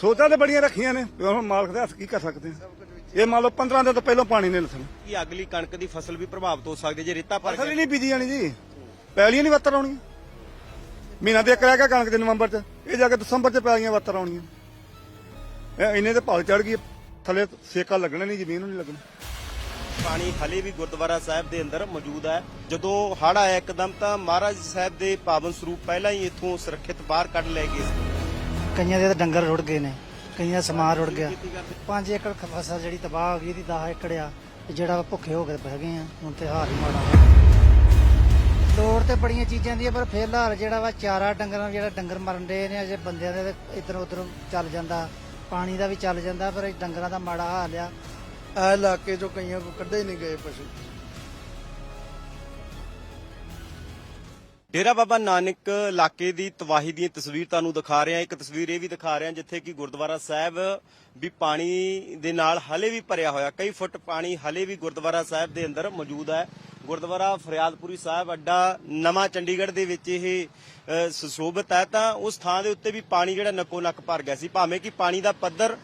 ਸੋਚਾਂ ਤੇ ਬੜੀਆਂ ਰੱਖੀਆਂ ਨੇ ਵੀ ਹੁਣ ਮਾਲਕ ਦੇ ਹੱਥ ਕੀ ਕਰ ਸਕਦੇ ਆ। ਇਹ ਮੰਨ ਲਓ 15 ਦਿਨ ਤੋਂ ਪਹਿਲਾਂ ਪਾਣੀ ਨੇ ਲੱਥਣਾ ਕੀ ਅਗਲੀ ਕਣਕ ਦੀ ਫਸਲ ਵੀ ਪ੍ਰਭਾਵਿਤ ਹੋ ਸਕਦੀ ਹੈ ਜੇ ਰੇਤਾ ਭਰ ਫਸਲ ਹੀ ਗਿਆ? ਨਹੀਂ ਬੀਜੀ ਜਾਣੀ ਜੀ। ਪੈਲੀਆਂ ਨਹੀਂ ਵੱਤਰ ਆਉਣੀਆਂ। ਮਹੀਨਾ ਦੇ ਰਹਿ ਗਿਆ ਕਣਕ ਦੇ ਨਵੰਬਰ ਚ। ਇਹ ਜਾ ਕੇ ਦਸੰਬਰ ਚ ਪੈਲੀਆਂ ਵੱਤਰ ਆਉਣੀਆਂ। ਇਹ ਇੰਨੇ ਤੇ ਭਾਲ ਚੜ ਗਈ ਥੱਲੇ ਸੇਕਾ ਲੱਗਣਾ ਨਹੀਂ ਜ਼ਮੀਨ ਨੂੰ ਨਹੀਂ ਲੱਗਣਾ। ਪਾਣੀ ਹਲੇ ਵੀ ਗੁਰਦੁਆਰਾ ਸਾਹਿਬ ਦੇ ਅੰਦਰ ਮੌਜੂਦ ਹੈ। ਜਦੋਂ ਹੜ੍ਹ ਆਇਆ ਇੱਕਦਮ ਤਾਂ ਮਹਾਰਾਜ ਸਾਹਿਬ ਦੇ ਪਾਵਨ ਸਰੂਪ ਪਹਿਲਾਂ ਹੀ ਇੱਥੋਂ ਸੁਰੱਖਿਅਤ ਬਾਹਰ ਕੱਢ ਲੈ ਗਏ ਸੀ। ਕਈਆਂ ਦੇ ਤਾਂ ਡੰਗਰ ਰੁੜ ਗਏ ਨੇ, ਕਈਆਂ ਦਾ ਸਮਾਨ ਰੁੜ ਗਿਆ। 5 ਏਕੜ ਫਸਲ ਜਿਹੜੀ ਤਬਾਹ ਹੋ ਗਈ, ਇਹਦੀ 10 ਏਕੜ ਆ, ਤੇ ਜਿਹੜਾ ਭੁੱਖੇ ਹੋ ਕੇ ਬਹਿ ਗਏ ਆ, ਹੁਣ ਤੇ ਹਾਲ ਹੀ ਮਾੜਾ ਲੋੜ ਤੇ ਬੜੀਆਂ ਚੀਜ਼ਾਂ ਦੀ ਆ ਪਰ ਫੇਰ ਹਾਲ ਜਿਹੜਾ ਵਾ, ਚਾਰਾ ਡੰਗਰਾਂ ਨੂੰ ਜਿਹੜਾ ਡੰਗਰ ਮਰਨ ਦੇ ਨੇ, ਅਜੇ ਬੰਦਿਆਂ ਦੇ ਇਧਰ ਉਧਰ ਚੱਲ ਜਾਂਦਾ, ਪਾਣੀ ਦਾ ਵੀ ਚੱਲ ਜਾਂਦਾ, ਪਰ ਡੰਗਰਾਂ ਦਾ ਮਾੜਾ ਹਾਲ ਆ। ਇਹ ਇਲਾਕੇ ਚੋਂ ਕਈਆਂ ਕੋ ਕੱਢੇ ਨਹੀਂ ਗਏ ਪਸ਼ੂ। ਡੇਰਾ ਬਾਬਾ ਨਾਨਕ ਇਲਾਕੇ ਦੀ ਤਬਾਹੀ ਦੀਆਂ ਤਸਵੀਰ ਤੁਹਾਨੂੰ ਦਿਖਾ ਰਿਹਾ ਇੱਕ ਤਸਵੀਰ ਇਹ ਵੀ ਦਿਖਾ ਰਿਹਾ ਜਿੱਥੇ ਕਿ ਗੁਰਦੁਆਰਾ ਸਾਹਿਬ ਵੀ ਪਾਣੀ ਦੇ ਨਾਲ ਹਲੇ ਵੀ ਭਰਿਆ ਹੋਇਆ। ਕਈ ਫੁੱਟ ਪਾਣੀ ਹਲੇ ਵੀ ਗੁਰਦੁਆਰਾ ਸਾਹਿਬ ਦੇ ਅੰਦਰ ਮੌਜੂਦ ਹੈ। ਗੁਰਦੁਆਰਾ ਫਰਿਆਦਪੁਰੀ ਸਾਹਿਬ ਅੱਡਾ ਨਵਾਂ ਚੰਡੀਗੜ੍ਹ ਦੇ ਵਿੱਚ ਇਹ ਸੁਸ਼ੋਭਿਤ ਹੈ। ਤਾਂ ਉਸ ਥਾਂ ਦੇ ਉੱਤੇ ਵੀ ਪਾਣੀ ਜਿਹੜਾ ਨੱਕੋ ਨੱਕ ਭਰ ਗਿਆ ਸੀ। ਭਾਵੇਂ ਕਿ ਪਾਣੀ ਦਾ ਪੱਧਰ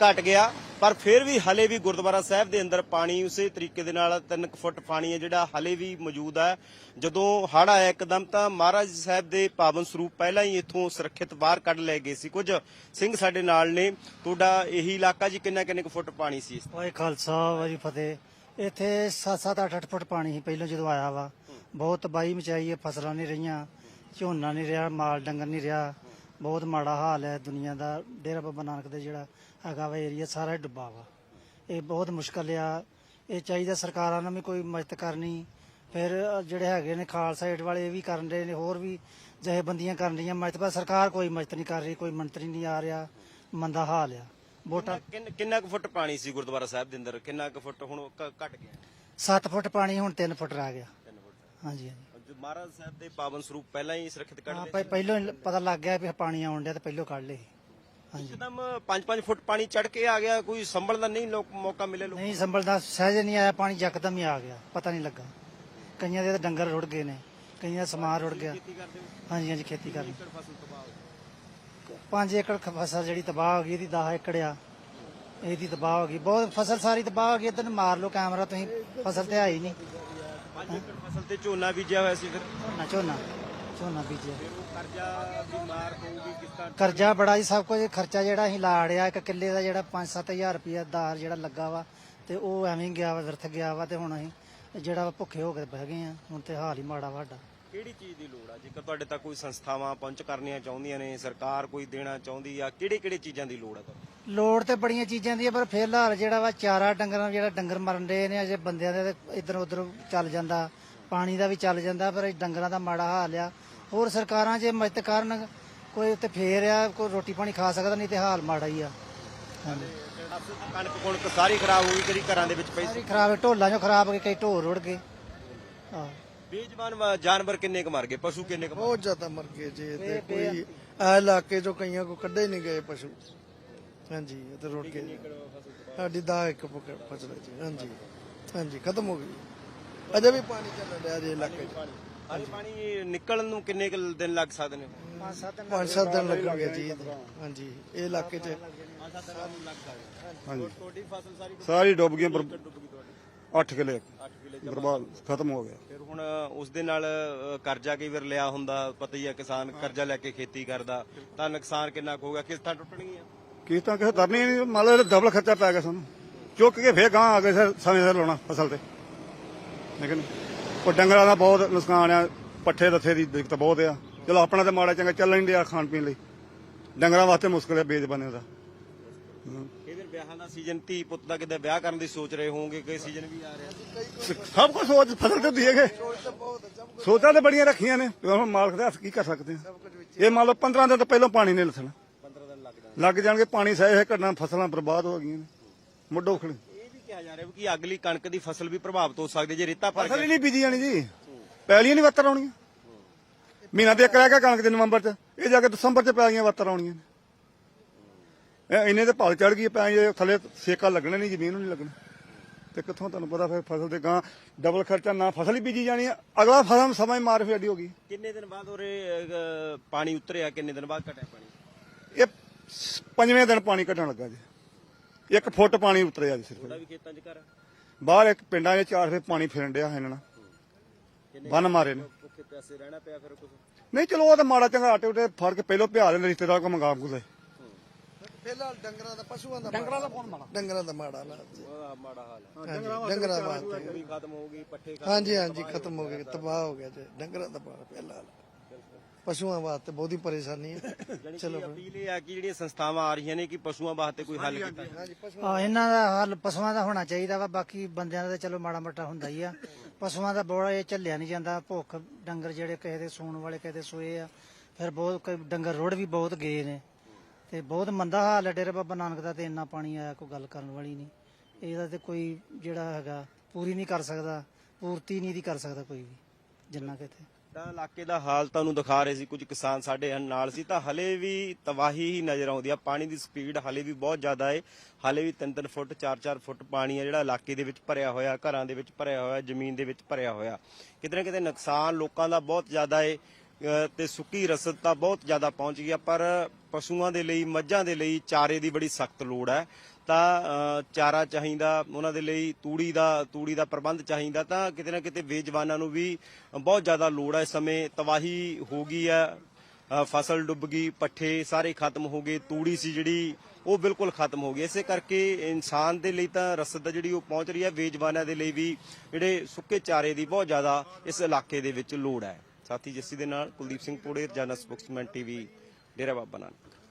ਘਟ ਗਿਆ ਪਰ ਫਿਰ ਵੀ ਹਲੇ ਵੀ ਗੁਰਦੁਆਰਾ ਸਾਹਿਬ ਦੇ ਅੰਦਰ ਪਾਣੀ ਉਸੇ ਤਰੀਕੇ ਦੇ ਨਾਲ 3 ਫੁੱਟ ਪਾਣੀ ਹੈ ਜਿਹੜਾ ਹਲੇ ਵੀ ਮੌਜੂਦ ਹੈ। ਜਦੋਂ ਹੜ੍ਹ ਆਇਆ ਇੱਕਦਮ ਤਾਂ ਮਹਾਰਾਜ ਸਾਹਿਬ ਦੇ ਪਾਵਨ ਸਰੂਪ ਪਹਿਲਾਂ ਹੀ ਇੱਥੋਂ ਸੁਰੱਖਿਅਤ ਬਾਹਰ ਕੱਢ ਲੈ ਗਏ ਸੀ। ਕੁਝ ਸਿੰਘ ਸਾਡੇ ਨਾਲ ਨੇ ਤੁਹਾਡਾ ਇਹੀ ਇਲਾਕਾ ਜੀ ਕਿੰਨਾ ਕਿੰਨੇ ਕੁ ਫੁੱਟ ਪਾਣੀ ਸੀ ਵਾਹਿ ਖਾਲਸਾ ਵਾਹਿ ਫਤਿਹ। ਇੱਥੇ 7-7 8-8 ਫੁੱਟ ਪਾਣੀ ਸੀ ਪਹਿਲਾਂ ਜਦੋਂ ਆਇਆ ਵਾ। ਬਹੁਤ ਤਬਾਹੀ ਮਚਾਈ ਹੈ ਫਸਲਾਂ ਨਹੀਂ ਰਹੀਆਂ ਝੋਨਾ ਨਹੀਂ ਰਿਹਾ ਮਾਲ ਡੰਗਰ ਨਹੀਂ ਰਿਹਾ। ਬਹੁਤ ਮਾੜਾ ਹਾਲ ਹੈ ਦੁਨੀਆ ਦਾ ਡੇਰਾ ਬਾਬਾ ਨਾਨਕ ਦੇ ਜਿਹੜਾ ਹੈਗਾ ਵਾ ਏਰੀਆ ਸਾਰਾ ਡੁੱਬਾ ਵਾ। ਇਹ ਬਹੁਤ ਮੁਸ਼ਕਲ ਆ। ਇਹ ਚਾਹੀਦਾ ਸਰਕਾਰਾਂ ਨੂੰ ਵੀ ਕੋਈ ਮਦਦ ਕਰਨੀ। ਫਿਰ ਜਿਹੜੇ ਹੈਗੇ ਨੇ ਖਾਲਸਾ ਏਡ ਵਾਲੇ ਇਹ ਵੀ ਕਰਨ ਰਹੇ ਨੇ ਹੋਰ ਵੀ ਜਥੇਬੰਦੀਆਂ ਕਰਨ ਰਹੀਆਂ ਮਦਦ ਪਰ ਸਰਕਾਰ ਕੋਈ ਮਦਦ ਨਹੀਂ ਕਰ ਰਹੀ ਕੋਈ ਮੰਤਰੀ ਨਹੀਂ ਆ ਰਿਹਾ। ਮੰਦਾ ਹਾਲ ਆ। ਵੋਟਾਂ ਕਿੰਨ- ਕੁ ਫੁੱਟ ਪਾਣੀ ਸੀ ਗੁਰਦੁਆਰਾ ਸਾਹਿਬ ਦੇ ਅੰਦਰ? ਕਿੰਨਾ ਕੁ ਫੁੱਟ ਹੁਣ ਘਟ ਗਿਆ? 7 ਫੁੱਟ ਪਾਣੀ ਹੁਣ 3 ਫੁੱਟ ਰਹਿ ਗਿਆ। 3 ਫੁੱਟ। ਹਾਂਜੀ ਹਾਂਜੀ। ਮਹਾਰਾਜ ਸਾਹਿਬ ਦੇ ਪਾਵਨ ਸਰੂਪ ਪਹਿਲਾਂ ਹੀ ਸੁਰੱਖਿਅਤ ਹਾਂ ਲਏ ਪਹਿ- ਪਹਿਲੋਂ ਹੀ ਪਤਾ ਲੱਗ ਗਿਆ ਵੀ ਪਾਣੀ ਆਉਣ ਡਿਆ ਤੇ ਪਹਿਲੋਂ ਕੱਢ ਲਏ ਹਾਂਜੀ। ਇੱਕਦਮ 5-5 ਫੁੱਟ ਪਾਣੀ ਚੜ ਕੇ ਆ ਗਿਆ ਕੋਈ ਸੰਭਲ ਦਾ ਨਹੀਂ ਲੋਕ ਮੌਕਾ ਮਿਲੇ ਲੋਕ ਨਹੀਂ ਸੰਭਲਦਾ ਸਹਿਜ ਨਹੀਂ ਆਇਆ ਪਾਣੀ ਯਕਦਮ ਹੀ ਆ ਗਿਆ ਪਤਾ ਨਹੀਂ ਲੱਗਾ। ਕਈਆਂ ਦੇ ਤਾਂ ਡੰਗਰ ਰੁੜ ਗਏ ਨੇ ਕਈਆਂ ਦਾ ਸਮਾਨ ਰੁੜ ਗਿਆ। ਹਾਂਜੀ ਹਾਂਜੀ ਖੇਤੀ ਕਰਨੀ ਫਸਲ ਤਬਾਹ ਹੋ 5 ਏਕੜ ਖ- ਫਸਲ ਜਿਹੜੀ ਤਬਾਹ ਹੋ ਗਈ ਇਹਦੀ 10 ਏਕੜ ਆ। ਇਹਦੀ ਤਬਾਹ ਹੋ ਗਈ। ਬਹੁਤ ਫਸਲ ਸਾਰੀ ਤਬਾਹ ਹੋ ਗਈ ਇਧਰ ਮਾਰ ਲਓ ਕੈਮਰਾ ਤੁਸੀਂ ਫਸਲ ਤੇ ਆਈ ਨਹੀਂ। ਪੰਜ ਏਕੜ ਫਸਲ ਤੇ ਝੋਨਾ ਬੀਜਿਆ ਹੋਇਆ ਸੀ ਫਿਰ। ਝੋਨਾ ਝੋਨਾ ਝੋਨਾ ਬੀਜਿਆ। ਫਿਰ ਉਹ ਕਰਜ਼ਾ ਵੀ ਮਾਰ ਹੋਊਗੀ ਕਿਸ ਤਰ੍ਹਾਂ? ਕਰਜ਼ਾ ਬੜਾ ਜੀ ਸਭ ਕੁਝ ਖਰਚਾ ਜਿਹੜਾ ਅਸੀਂ ਲਾੜਿਆ ਇੱਕ ਕਿੱਲੇ ਦਾ ਜਿਹੜਾ 5-7000 ਰੁਪਇਆ ਦਾਰ ਜਿਹੜਾ ਲੱਗਾ ਵਾ ਤੇ ਉਹ ਐਵੇਂ ਹੀ ਗਿਆ ਵਾ ਵਿਰਥ ਗਿਆ ਵਾ ਤੇ ਹੁਣ ਅਸੀਂ ਜਿਹੜਾ ਵਾ ਭੁੱਖੇ ਹੋ ਕੇ ਬਹਿ ਗਏ ਆ ਹੁਣ ਤੇ ਹਾਲ ਹੀ ਮਾੜਾ ਵਾ ਸਾਡਾ ਕਿਹੜੀ ਚੀਜ਼ ਦੀ ਲੋੜ ਆ? ਜੇਕਰ ਤੁਹਾਡੇ ਤੱਕ ਕੋਈ ਸੰਸਥਾਵਾਂ ਪਹੁੰਚ ਕਰਨੀਆਂ ਚਾਹੁੰਦੀਆਂ ਨੇ ਸਰਕਾਰ ਕੋਈ ਦੇਣਾ ਚਾਹੁੰਦੀ ਆ ਕਿਹੜੇ ਕਿਹੜੇ ਚੀਜ਼ਾਂ ਦੀ ਲੋੜ ਆ ਤੁਹਾਨੂੰ? ਲੋੜ ਤੇ ਬੜੀਆਂ ਚੀਜ਼ਾਂ ਦੀ ਆ ਪਰ ਫੇਰ ਹਾਲ ਜਿਹੜਾ ਵਾ ਚਾਰਾ ਡੰਗਰਾਂ ਜਿਹੜਾ ਡੰਗਰ ਮਰਨ ਦੇ ਨੇ ਅਜੇ ਬੰਦਿਆਂ ਦੇ ਇਧਰ ਉਧਰ ਚੱਲ ਜਾਂਦਾ ਪਾਣੀ ਦਾ ਵੀ ਚੱਲ ਜਾਂਦਾ ਪਰ ਇਹ ਡੰਗਰਾਂ ਦਾ ਮਾੜਾ ਹਾਲ ਆ। ਹੋਰ ਸਰਕਾਰਾਂ ਜੇ ਮਦਦ ਕਰਨ ਕੋਈ ਉੱਤੇ ਫੇਰ ਆ ਕੋਈ ਰੋਟੀ ਪਾਣੀ ਖਾ ਸਕਦਾ ਨਹੀਂ ਤੇ ਹਾਲ ਮਾੜਾ ਹੀ ਆ। ਹਾਂਜੀ। ਕਣਕ ਕੁਣਕ ਸਾਰੀ ਖਰਾਬ ਹੋ ਗਈ ਜਿਹੜੀ ਘਰਾਂ ਦੇ ਵਿੱਚ ਪਈ ਸੀ। ਸਾਰੀ ਖਰਾਬ ਢੋਲਾਂ ਚੋਂ ਖਰਾਬ ਹੋ ਗਏ ਕਈ ਢੋਰ ਰੁੜ ਗਏ। ਹਾਂ। ਬੇਜਵਾਨ ਜਾਨਵਰ ਕਿੰਨੇ ਕੁ ਮਰ ਗਏ? ਪਸ਼ੂ ਕਿੰਨੇ ਕੁ ਬਹੁਤ ਜ਼ਿਆਦਾ ਮਰ ਗਏ ਜੀ ਤੇ ਕੋਈ ਇਹ ਇਲਾਕੇ ਚੋਂ ਕਈਆਂ ਕੋ ਕੱਢੇ ਨਹੀਂ ਗਏ ਪਸ਼ੂ। ਹਾਂਜੀ ਇਹ ਤੇ ਰੁੜ ਗਏ ਸਾਡੀ ਦਾ ਇੱਕ ਪਕ- ਫਸਲ ਜੀ ਹਾਂਜੀ। ਹਾਂਜੀ ਖਤਮ ਹੋ ਗਈ। ਅਜੇ ਵੀ ਪਾਣੀ ਚੱਲ ਰਿਹਾ ਜੀ ਇਲਾਕੇ 'ਚ। ਹਾਲੇ ਪਾਣੀ ਨਿਕਲਣ ਨੂੰ ਕਿੰਨੇ ਕੁ ਦਿਨ ਲੱਗ ਸਕਦੇ ਨੇ? ਪੰਜ ਸੱਤ ਦਿਨ ਲੱਗਣਗੇ ਜੀ ਇਹਦੇ। ਹਾਂਜੀ ਇਹ ਇਲਾਕੇ 'ਚ। ਹਾਂਜੀ। ਤੁਹਾਡੀ ਫਸਲ ਸਾਰੀ ਸਾਰੀ ਡੁੱਬ ਗਈ ਪਰ ਡੁੱਬ ਗਈ ਤੁਹਾਡੀ? 8 ਕਿਲੇ। 8 ਕਿਲੇ ਬਰਬਾਦ ਖਤਮ ਹੋ ਗਿਆ। ਫਿਰ ਹੁਣ ਉਸ ਦੇ ਨਾਲ ਅ, ਕਰਜ਼ਾ ਕਈ ਵਾਰ ਲਿਆ ਹੁੰਦਾ ਪਤਾ ਹੀ ਆ ਕਿਸਾਨ ਕਰਜ਼ਾ ਲੈ ਕੇ ਖੇਤੀ ਕਰਦਾ ਤਾਂ ਨੁਕਸਾਨ ਕਿੰਨਾ ਕੁ ਹੋਊਗਾ? ਕਿਸ਼ਤਾਂ ਟੁੱਟਣਗੀਆਂ। ਕਿਸ਼ਤਾਂ ਕਿਸੇ ਤਰਨੀ ਨਹੀਂ ਮੰਨ ਲਓ ਡਬਲ ਖਰਚਾ ਪੈ ਗਿਆ ਸਾਨੂੰ। ਚੁੱਕ ਕੇ ਫੇਰ ਗਾਂ ਆ ਗਏ ਸਰ ਸਮੇਂ ਸਿਰ ਲਾਉਣਾ ਫਸਲ ਤੇ। ਲੇਕਿਨ ਉਹ ਡੰਗਰਾਂ ਦਾ ਬਹੁਤ ਨੁਕਸਾਨ ਆ ਪੱਠੇ ਦੱਥੇ ਦੀ ਦਿੱਕਤ ਬਹੁਤ ਆ। ਚਲੋ ਆਪਣਾ ਤੇ ਮਾੜਾ ਚੰਗਾ ਚੱਲਣ ਨਹੀਂ ਡਿਆ ਖਾਣ ਪੀਣ ਲਈ। ਡੰਗਰਾਂ ਵਾਸਤੇ ਮੁਸ਼ਕਲ ਹੈ ਬੇਜ਼ਬਾਨੇ ਦਾ। ਇਹ ਫਿਰ ਵਿਆਹਾਂ ਦਾ ਸੀਜ਼ਨ ਧੀ ਪੁੱਤ ਦਾ ਕਿਤੇ ਵਿਆਹ ਕਰਨ ਦੀ ਸੋਚ ਰਹੇ ਹੋਵੋਗੇ ਕੋਈ ਸੀਜ਼ਨ ਵੀ ਆ ਰਿਹਾ ਸਭ ਕੁਝ ਸੋਚ ਫਸਲ ਤੇ ਦੀਏਗੇ ਸੋਚਾਂ ਤੇ ਬੜੀਆਂ ਰੱਖੀਆਂ ਨੇ। ਮਾਲਕ ਦੇ ਹੱਥ ਕੀ ਕਰ ਸਕਦੇ ਆ? ਇਹ ਮੰਨ ਲਓ 15 ਦਿਨ ਤੋਂ ਪਹਿਲਾਂ ਪਾਣੀ ਨੇ ਲੱਥਣਾ 15 ਦਿਨ ਲੱਗ ਜਾਣਗੇ ਪਾਣੀ ਸਹਿ ਹੈ ਘਟਣਾ ਫਸਲਾਂ ਬਰਬਾਦ ਹੋ ਗਈਆਂ ਨੇ। ਮੁੱਢੋਂ ਖੜੇ ਇਹ ਵੀ ਕਿਹਾ ਜਾ ਰਿਹਾ ਵੀ ਕਿ ਅਗਲੀ ਕਣਕ ਦੀ ਫਸਲ ਵੀ ਪ੍ਰਭਾਵਿਤ ਹੋ ਸਕਦੀ ਹੈ ਜੇ ਰੇਤਾ ਭਰ ਫਸਲ ਹੀ ਨਹੀਂ ਬੀਜੀ ਜਾਣੀ ਜੀ। ਪੈਲੀਆਂ ਨਹੀਂ ਵੱਤਰ ਆਉਣੀਆਂ। ਮਹੀਨਾ ਦੇ ਰਹਿ ਗਿਆ ਕਣਕ ਦੇ ਨਵੰਬਰ ਚ। ਇਹ ਜਾ ਕੇ ਦਸੰਬਰ ਚ ਪੈਲੀਆਂ ਵੱਤਰ ਆਉਣੀਆਂ ਨੇ। ਇਹ ਇੰਨੇ ਤੇ ਭਾਲ ਚੜ ਗਈ ਪੈ ਜੇ ਥੱਲੇ ਸੇਕਾ ਲੱਗਣਾ ਨਹੀਂ ਜ਼ਮੀਨ ਨੂੰ ਨਹੀਂ ਲੱਗਣਾ। ਤੇ ਕਿੱਥੋਂ ਤੁਹਾਨੂੰ ਪਤਾ ਫਿਰ ਫਸਲ ਦੇ ਗਾਂ ਡਬਲ ਖਰਚਾ ਨਾ ਫਸਲ ਹੀ ਬੀਜੀ ਜਾਣੀ ਆ। ਅਗਲਾ ਫਸਲ ਸਮਾਂ ਹੀ ਮਾਰ ਫੇਡੀ ਹੋ ਗਈ। ਕਿੰਨੇ ਦਿਨ ਬਾਅਦ ਅ, ਪਾਣੀ ਉਤਰਿਆ ਕਿੰਨੇ ਦਿਨ ਬਾਅਦ ਘਟਿਆ ਪਾਣੀ? ਇਹ ਪੰਜਵੇਂ ਦਿਨ ਪਾਣੀ ਕੱਢਣ ਲੱਗਾ ਜੀ। ਇੱਕ ਫੁੱਟ ਪਾਣੀ ਉਤਰਿਆ ਜੀ ਸਿਰਫ। ਵੀ ਖੇਤਾਂ 'ਚ ਘਰ? ਆ? ਬਾਹਰ ਇੱਕ ਪਿੰਡਾਂ 'ਚ ਚਾਰ ਫੇ ਪਾਣੀ ਫਿਰਨ ਡਿਆ ਇਹਨਾਂ ਨਾਲ। ਕਿੰਨੇ ਬੰਨ ਮਾਰੇ ਨੇ। ਭੁੱਖੇ ਪਿਆਸੇ ਰਹਿਣਾ ਪਿਆ ਫਿਰ ਕੁਝ ਨਹੀਂ ਚਲੋ ਉਹ ਤਾਂ ਮਾੜਾ ਚੰਗਾ ਆਟੇ ਉਟੇ ਫੜ ਕੇ ਪਹਿਲੋਂ ਪਿਆ ਦੇ ਰਿਸ਼ਤੇਦਾਰ ਕੋ ਮੰਗਾ ਮੁਲੇ ਫਿਲਹਾਲ ਡੰਗਰਾਂ ਦਾ ਪਸ਼ੂਆਂ ਦਾ ਡੰਗਰਾਂ ਦਾ ਕੌਣ ਮਾੜਾ। ਡੰਗਰਾਂ ਦਾ ਮਾੜਾ ਹਾਲਾਤ ਜੀ। ਮਾੜਾ ਹਾਲ ਹੈ। ਹਾਂਜੀ ਡੰਗਰਾਂ ਵੀ ਖਤਮ ਹੋ ਗਈ ਪੱਠੇ ਖਤਮ ਹਾਂਜੀ ਹਾਂਜੀ ਖਤਮ ਹੋ ਗਿਆ ਤਬਾਹ ਹੋ ਗਿਆ ਜੀ। ਡੰਗਰਾਂ ਦਾ ਮਾੜਾ ਫਿਲਹਾਲ। ਪਸ਼ੂਆਂ ਵਾਸਤੇ ਬਹੁਤੀ ਪਰੇਸ਼ਾਨੀ ਹੈ। ਚਲੋ ਅਪੀਲ ਇਹ ਆ ਕਿ ਜਿਹੜੀਆਂ ਸੰਸਥਾਵਾਂ ਆ ਰਹੀਆਂ ਨੇ ਕਿ ਪਸ਼ੂਆਂ ਵਾਸਤੇ ਕੋਈ ਹੱਲ ਕੀਤਾ ਜਾਵੇ। ਹਾਂਜੀ ਪਸ਼ੂ ਆ ਇਹਨਾਂ ਦਾ ਹੱਲ ਪਸ਼ੂਆਂ ਦਾ ਹੋਣਾ ਚਾਹੀਦਾ ਵਾ ਬਾਕੀ ਬੰਦਿਆਂ ਦਾ ਤਾਂ ਚਲੋ ਮਾੜਾ ਮੋਟਾ ਹੁੰਦਾ ਹੀ ਆ। ਪਸ਼ੂਆਂ ਦਾ ਬੋੜਾ ਇਹ ਝੱਲਿਆ ਨਹੀਂ ਜਾਂਦਾ ਭੁੱਖ ਡੰਗਰ ਜਿਹੜੇ ਕਿਸੇ ਦੇ ਸੂਣ ਵਾਲੇ ਕਿਸੇ ਦੇ ਸੋਏ ਆ ਫਿਰ ਬਹੁਤ ਕਈ ਡੰਗਰ ਰੋੜ ਵੀ ਬਹੁਤ ਗਏ ਨੇ। ਤੇ ਬਹੁਤ ਮੰਦਾ ਹਾਲ ਹੈ ਡੇਰੇ ਬਾਬਾ ਨਾਨਕ ਦਾ ਤੇ ਇੰਨਾ ਪਾਣੀ ਆਇਆ ਕੋਈ ਗੱਲ ਕਰਨ ਵਾਲੀ ਨਹੀਂ। ਇਹਦਾ ਤੇ ਕੋਈ ਜਿਹੜਾ ਹੈਗਾ ਪੂਰੀ ਨਹੀਂ ਕਰ ਸਕਦਾ ਪੂਰਤੀ ਨਹੀਂ ਦੀ ਕਰ ਸਕਦਾ ਕੋਈ ਵੀ। ਜਿੰਨਾ ਕਿ ਤਾਂ ਇਲਾਕੇ ਦਾ ਹਾਲ ਤੁਹਾਨੂੰ ਦਿਖਾ ਰਹੇ ਸੀ, ਕੁਝ ਕਿਸਾਨ ਸਾਡੇ ਨਾਲ ਸੀ। ਤਾਂ ਹਲੇ ਵੀ ਤਬਾਹੀ ਹੀ ਨਜ਼ਰ ਆਉਂਦੀ ਆ। ਪਾਣੀ ਦੀ ਸਪੀਡ ਹਲੇ ਵੀ ਬਹੁਤ ਜ਼ਿਆਦਾ ਹੈ ਹਲੇ ਵੀ 3-3 ਫੁੱਟ 4-4 ਫੁੱਟ ਪਾਣੀ ਹੈ ਜਿਹੜਾ ਇਲਾਕੇ ਦੇ ਵਿੱਚ ਭਰਿਆ ਹੋਇਆ, ਘਰਾਂ ਦੇ ਵਿੱਚ ਭਰਿਆ ਹੋਇਆ, ਜ਼ਮੀਨ ਦੇ ਵਿੱਚ ਭਰਿਆ ਹੋਇਆ। ਕਿਤੇ ਨਾ ਕਿਤੇ ਨੁਕਸਾਨ ਲੋਕਾਂ ਦਾ ਬਹੁਤ ਜ਼ਿਆਦਾ ਹੈ ਤੇ ਸੁੱਕੀ ਰਸਦ ਤਾਂ ਬਹੁਤ ਜ਼ਿਆਦਾ ਪਹੁੰਚ ਗਈ ਆ, ਪਰ ਪਸ਼ੂਆਂ ਦੇ ਲਈ, ਮੱਝਾਂ ਦੇ ਲਈ ਚਾਰੇ ਦੀ ਬੜੀ ਸਖਤ ਲੋੜ ਹੈ ਤਾਂ ਚਾਰਾ ਚਾਹੀਦਾ, ਉਹਨਾਂ ਦੇ ਲਈ ਤੂੜੀ ਦਾ ਤੂੜੀ ਦਾ ਪ੍ਰਬੰਧ ਚਾਹੀਦਾ, ਤਾਂ ਕਿਤੇ ਨਾ ਕਿਤੇ ਬੇਜਵਾਨਾਂ ਨੂੰ ਵੀ ਬਹੁਤ ਜ਼ਿਆਦਾ ਲੋੜ ਹੈ ਇਸ ਸਮੇਂ। ਤਬਾਹੀ ਹੋ ਗਈ ਹੈ ਫਸਲ ਡੁੱਬ ਗਈ, ਪੱਠੇ ਸਾਰੇ ਖਤਮ ਹੋ ਗਏ, ਤੂੜੀ ਸੀ ਜਿਹੜੀ, ਉਹ ਬਿਲਕੁਲ ਖਤਮ ਹੋ ਗਈ। ਇਸੇ ਕਰਕੇ ਇਨਸਾਨ ਦੇ ਲਈ ਤਾਂ ਰਸਦ ਜਿਹੜੀ ਉਹ ਪਹੁੰਚ ਰਹੀ ਹੈ ਬੇਜਵਾਨਾਂ ਦੇ ਲਈ ਵੀ ਜਿਹੜੇ ਸੁੱਕੇ ਚਾਰੇ ਦੀ ਬਹੁਤ ਜ਼ਿਆਦਾ ਇਸ ਇਲਾਕੇ ਦੇ ਵਿੱਚ ਲੋੜ ਹੈ ਸਾਥੀ ਜੱਸੀ ਦੇ ਨਾਲ ਕੁਲਦੀਪ ਸਿੰਘ ਪੋੜੇ ਰਜਾਨਾ ਸਪੋਕਸਮੈਨ ਟੀਵੀ, ਡੇਰਾ ਬਾਬਾ ਨਾਨਕ।